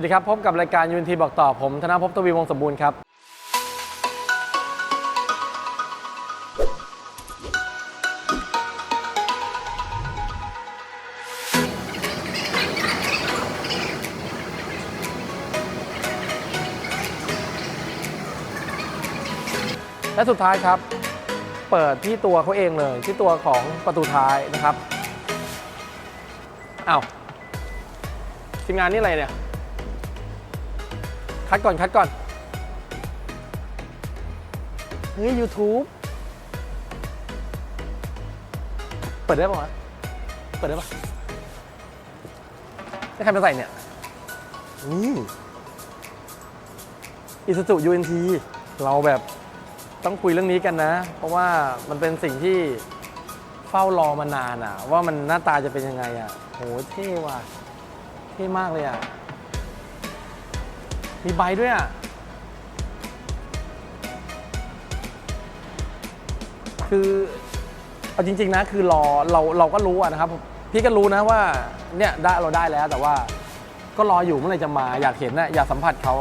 วัสดีครับ พบกับรายการยูนทีบอกต่อผมธนภพทวีวงศ์สมบูรณ์ครับ และสุดท้ายครับ เปิดที่ตัวเขาเองเลย ที่ตัวของประตูท้ายนะครับอ้าวทีมงานนี่อะไรเนี่ย คัดก่อนคัดก่อน เฮ้ย YouTube เปิดได้ป่าวะเปิดได้ปะนี่ใครมาใส่เนี่ยนี่อิสุ UNT เราแบบต้องคุยเรื่องนี้กันนะ เพราะว่ามันเป็นสิ่งที่เฝ้ารอมานานอะว่ามันหน้าตาจะเป็นยังไงอะโหเท่ว่ะ เท่มากเลยอะ มีใบด้วยอะ คือเอาจริง ๆ นะ คือรอเราเราก็รู้อะนะครับ พี่ก็รู้นะว่าเนี่ยได้เราได้แล้วแต่ว่าก็รออยู่เมื่อไหร่จะมา อยากเห็นนะอยากสัมผัสเขา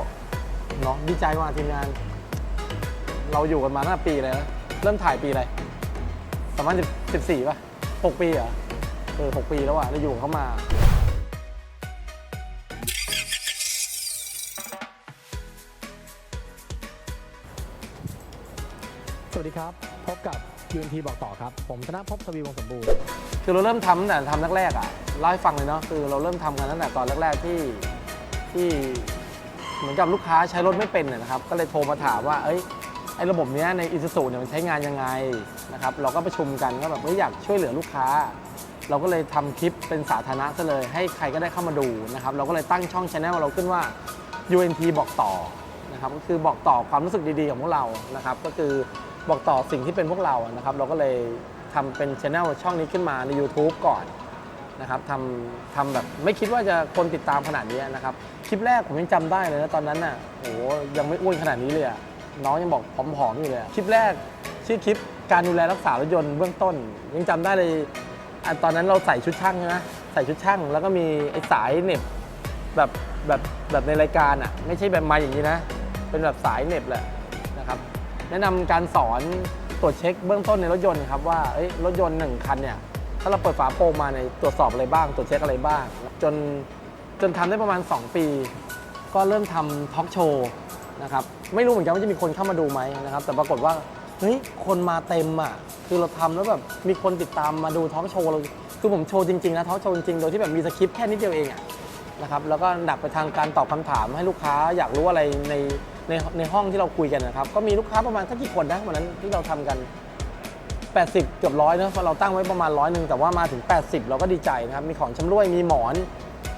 เนาะดีใจว่ากทีมงาน เราอยู่กันมาตั้งแต่ปีอะไรนะเริ่มถ่ายปีอะไรประมาณสิบสี่ป่ะหกปีเหรอเออหกปีแล้วอะเราอยู่กับเขามา วัสดีครับ พบกับยูนทีบอกต่อครับ ผมธนภพทวีวงศ์สมบูรณ์คือเราเริ่มทำตั้งแต่ทำแรกๆอะเล่าให้ฟังเลยเนาะคือเราเริ่มทำกันตั้งแต่ตอนแรกๆที่ที่เหมือนกับลูกค้าใช้รถไม่เป็นนะครับ ก็เลยโทรมาถามว่า เอ้ยไอ้ระบบเนี้ยในอิ u ูเนี่ยมันใช้งานยังไงนะครับ เราก็ประชุมกันก็แบบเฮ้ยอยากช่วยเหลือลูกค้า เราก็เลยทำคลิปเป็นสาธารณะซะเลย ให้ใครก็ได้เข้ามาดูนะครับ เราก็เลยตั้งช่องช anel เราขึ้นว่า UNT บอกต่อ นะครับก็คือบอกต่อความรู้สึกดีๆของพวกเรานะครับก็คือบอกต่อสิ่งที่เป็นพวกเรานะครับเราก็เลยทำเป็นช anel ช่องนี้ขึ้นมาใน YouTube ก่อนนะครับทำทำแบบไม่คิดว่าจะคนติดตามขนาดนี้นะครับคลิปแรกผมยังจำได้เลยนะตอนนั้นน่ะโอ้ยังไม่อ้วนขนาดนี้เลยอะน้องยังบอกผอมๆอยู่เลยคลิปแรกชื่อคลิปการดูแลรักษารถยนต์เบื้องต้น ยังจำได้เลยอตอนนั้นเราใส่ชุดช่างใช่ไหมใส่ชุดช่างแล้วก็มีไอ้สายเน็บแบบแบบแบบในรายการอะไม่ใช่แบบมาอย่างนี้นะ เป็นแบบสายเน็บแหละนะครับแนะนำการสอนตรวจเช็คเบื้องต้นในรถยนต์ครับว่ารถยนต์หนึ่งคันเนี่ยถ้าเราเปิดฝาโปรงมาในตรวจสอบอะไรบ้าง ตรวจเช็คอะไรบ้าง จนจนทำได้ประมาณ 2 ปี ก็เริ่มทำทอล์กโชว์นะครับไม่รู้เหมือนกันว่าจะมีคนเข้ามาดูไหมนะครับแต่ปรากฏว่าเฮ้ยคนมาเต็มอะคือเราทำแล้วแบบมีคนติดตามมาดูทอล์กโชว์เราคือผมโชว์จริงๆนะทอล์กโชว์จริงๆโดยที่แบบมีสคริปต์แค่นิดเดียวเองอะ นะครับแล้วก็ดักไปทางการตอบคำถาม ให้ลูกค้าอยากรู้อะไรในในในห้องที่เราคุยกันนะครับก็มีลูกค้าประมาณสักกี่คนนะวันนั้นที่เราทำกัน 80 เกือบร้อยนะเพราะเราตั้งไว้ประมาณร้อยหนึ่งแต่ว่ามาถึง 80 เราก็ดีใจนะครับมีของชำรวยมีหมอน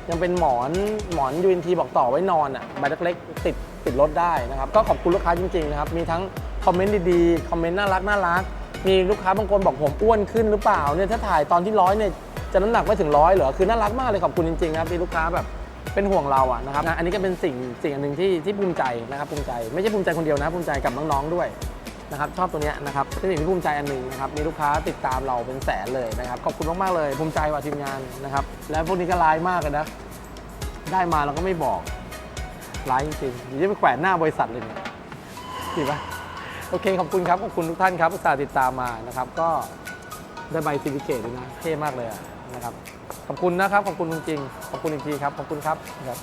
ยังเป็นหมอนหมอนยูนทีบอกต่อไว้นอนอะใบเล็กๆติดติดรถได้นะครับก็ขอบคุณลูกค้าจริงๆนะครับมีทั้งคอมเมนต์ดีๆคอมเมนต์น่ารักน่ารักมีลูกค้าบางคนบอกผมอ้วนขึ้นหรือเปล่าเนี่ยถ้าถ่ายตอนที่ร้อยเนี่ย จะน้ำหนักไม่ถึงร้อยเหรอคือน่ารักมากเลยขอบคุณจริงๆครับมีลูกค้าแบบเป็นห่วงเราอะนะครับนะอันนี้ก็เป็นสิ่งสิ่งอันหนึ่งที่ที่ภูมิใจนะครับภูมิใจไม่ใช่ภูมิใจคนเดียวนะภูมิใจกับน้องๆด้วยนะครับชอบตัวเนี้ยนะครับเป็นสิ่งที่ภูมิใจอันหนึ่งนะครับมีลูกค้าติดตามเราเป็นแสนเลยนะครับขอบคุณมากๆเลยภูมิใจว่าทีมงานนะครับแล้วพวกนี้ก็ร้ายมากเลยนะได้มาเราก็ไม่บอกร้ายจริงๆเดี๋ยวจะไปแขวนหน้าบริษัทเลยเนี่ยดีปะโอเคขอบคุณครับขอบคุณทุกท่านครับอุตส่าห์ติดตามมานะครับก็ได้ใบซิลิเกตด้วยนะเท่มากเลยอะ นะครับ ขอบคุณนะครับ ขอบคุณจริงๆขอบคุณอีกทีครับ ขอบคุณครับนะครับ